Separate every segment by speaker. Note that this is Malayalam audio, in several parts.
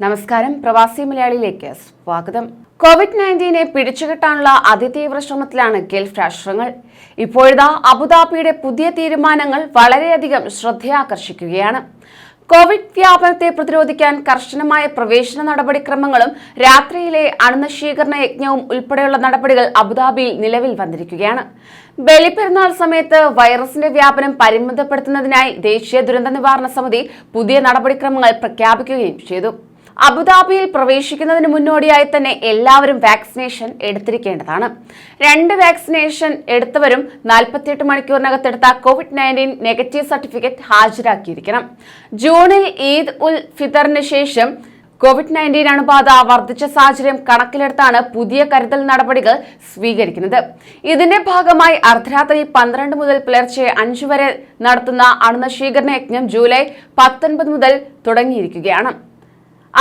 Speaker 1: നമസ്കാരം. പ്രവാസി മലയാളിയിലേക്ക് സ്വാഗതം. കോവിഡ് നയന്റീനെ പിടിച്ചുകെട്ടാനുള്ള അതിതീവ്ര ശ്രമത്തിലാണ് ഗൾഫ് രാഷ്ട്രങ്ങൾ. ഇപ്പോഴത്തെ അബുദാബിയുടെ പുതിയ തീരുമാനങ്ങൾ വളരെയധികം ശ്രദ്ധയാകർഷിക്കുകയാണ്. കോവിഡ് വ്യാപനത്തെ പ്രതിരോധിക്കാൻ കർശനമായ പ്രവേശന നടപടിക്രമങ്ങളും രാത്രിയിലെ അണുനശീകരണ യജ്ഞവും ഉൾപ്പെടെയുള്ള നടപടികൾ അബുദാബിയിൽ നിലവിൽ വന്നിരിക്കുകയാണ്. ബലിപ്പെരുന്നാൾ സമയത്ത് വൈറസിന്റെ വ്യാപനം പരിമിതപ്പെടുത്തുന്നതിനായി ദേശീയ ദുരന്ത നിവാരണ സമിതി പുതിയ നടപടിക്രമങ്ങൾ പ്രഖ്യാപിക്കുകയും ചെയ്തു. അബുദാബിയിൽ പ്രവേശിക്കുന്നതിന് മുന്നോടിയായി തന്നെ എല്ലാവരും വാക്സിനേഷൻ എടുത്തിരിക്കേണ്ടതാണ്. രണ്ട് വാക്സിനേഷൻ എടുത്തവരും നാൽപ്പത്തിയെട്ട് മണിക്കൂറിനകത്തെടുത്ത കോവിഡ് നയന്റീൻ നെഗറ്റീവ് സർട്ടിഫിക്കറ്റ് ഹാജരാക്കിയിരിക്കണം. ജൂണിൽ ഈദ് ഉൽ ഫിത്തറിന് ശേഷം കോവിഡ് നയന്റീൻ അണുബാധ വർദ്ധിച്ച സാഹചര്യം കണക്കിലെടുത്താണ് പുതിയ കരുതൽ നടപടികൾ സ്വീകരിക്കുന്നത്. ഇതിന്റെ ഭാഗമായി അർദ്ധരാത്രി പന്ത്രണ്ട് മുതൽ പുലർച്ചെ അഞ്ചു വരെ നടത്തുന്ന അണുനശീകരണ യജ്ഞം ജൂലൈ പത്തൊൻപത് മുതൽ തുടങ്ങിയിരിക്കുകയാണ്.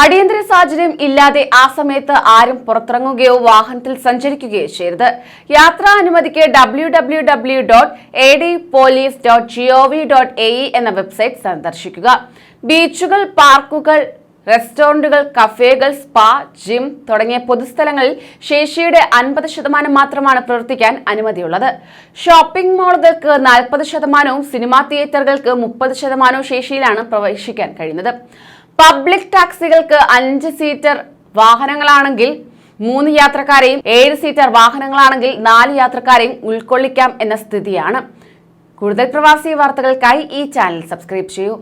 Speaker 1: അടിയന്തര സാഹചര്യം ഇല്ലാതെ ആ സമയത്ത് ആരും പുറത്തിറങ്ങുകയോ വാഹനത്തിൽ സഞ്ചരിക്കുകയോ ചെയ്യരുത്. യാത്രാ അനുമതിക്ക് W W W dot A D police dot G O V dot A E എന്ന വെബ്സൈറ്റ് സന്ദർശിക്കുക. ബീച്ചുകൾ പാർക്കുകൾ റെസ്റ്റോറന്റുകൾ കഫേകൾ സ്പാ ജിം തുടങ്ങിയ പൊതുസ്ഥലങ്ങളിൽ ശേഷിയുടെ അൻപത് ശതമാനം മാത്രമാണ് പ്രവർത്തിക്കാൻ അനുമതിയുള്ളത്. ഷോപ്പിംഗ് മാളുകൾക്ക് നാൽപ്പത് ശതമാനവും സിനിമാ തിയേറ്ററുകൾക്ക് മുപ്പത് ശതമാനവും ശേഷിയിലാണ് പ്രവേശിക്കാൻ കഴിയുന്നത്. പബ്ലിക് ടാക്സികൾക്ക് അഞ്ച് സീറ്റർ വാഹനങ്ങളാണെങ്കിൽ മൂന്ന് യാത്രക്കാരെയും ഏഴ് സീറ്റർ വാഹനങ്ങളാണെങ്കിൽ നാല് യാത്രക്കാരെയും ഉൾക്കൊള്ളിക്കാം എന്ന സ്ഥിതിയാണ്. കൂടുതൽ പ്രവാസി വാർത്തകൾക്കായി ഈ ചാനൽ സബ്സ്ക്രൈബ് ചെയ്യൂ.